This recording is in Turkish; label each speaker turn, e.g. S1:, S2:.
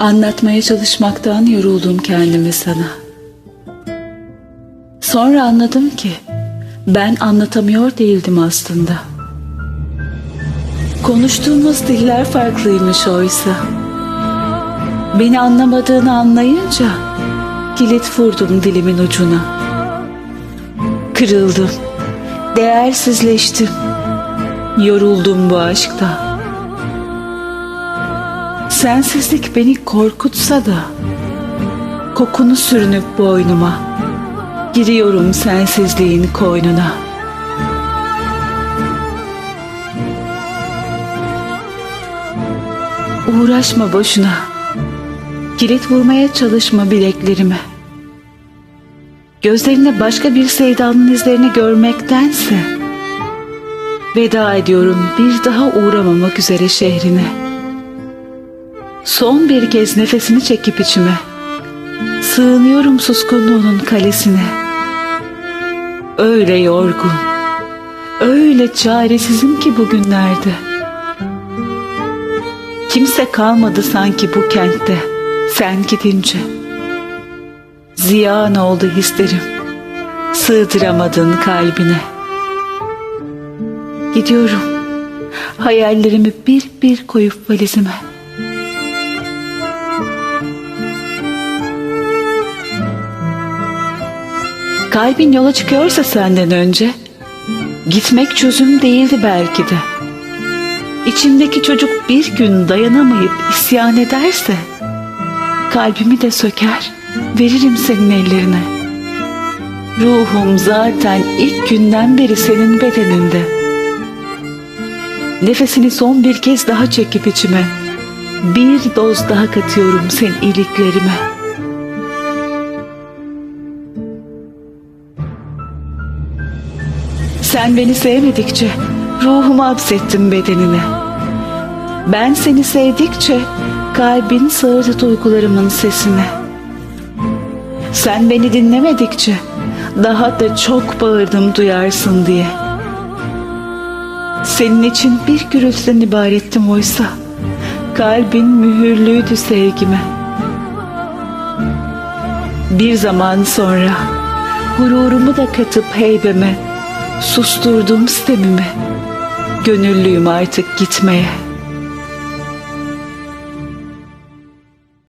S1: Anlatmaya çalışmaktan yoruldum kendimi sana. Sonra anladım ki ben anlatamıyor değildim aslında. Konuştuğumuz diller farklıymış oysa. Beni anlamadığını anlayınca kilit vurdum dilimin ucuna. Kırıldım, değersizleştim, yoruldum bu aşkta. Sensizlik beni korkutsa da kokunu sürünüp boynuma giriyorum sensizliğin koynuna. Uğraşma boşuna. Kilit vurmaya çalışma bileklerime. Gözlerinde başka bir sevdanın izlerini görmektense veda ediyorum bir daha uğramamak üzere şehrine. Son bir kez nefesini çekip içime. Sığınıyorum suskunluğunun kalesine. Öyle yorgun, öyle çaresizim ki bugünlerde. Kimse kalmadı sanki bu kentte sen gidince. Ziyan oldu hislerim, sığdıramadın kalbine. Gidiyorum, hayallerimi bir bir koyup valizime. Kalbin yola çıkıyorsa senden önce, gitmek çözüm değildi belki de. İçimdeki çocuk bir gün dayanamayıp isyan ederse, kalbimi de söker, veririm senin ellerine. Ruhum zaten ilk günden beri senin bedeninde. Nefesini son bir kez daha çekip içime, bir doz daha katıyorum senin iyiliklerime. Sen beni sevmedikçe ruhumu hapsettin bedenine. Ben seni sevdikçe kalbin sığırdı duygularımın sesine. Sen beni dinlemedikçe daha da çok bağırdım duyarsın diye. Senin için bir gürültüden ibarettim oysa. Kalbin mühürlüydü sevgime. Bir zaman sonra gururumu da katıp heybeme susturdum sistemimi. Gönüllüyüm artık gitmeye.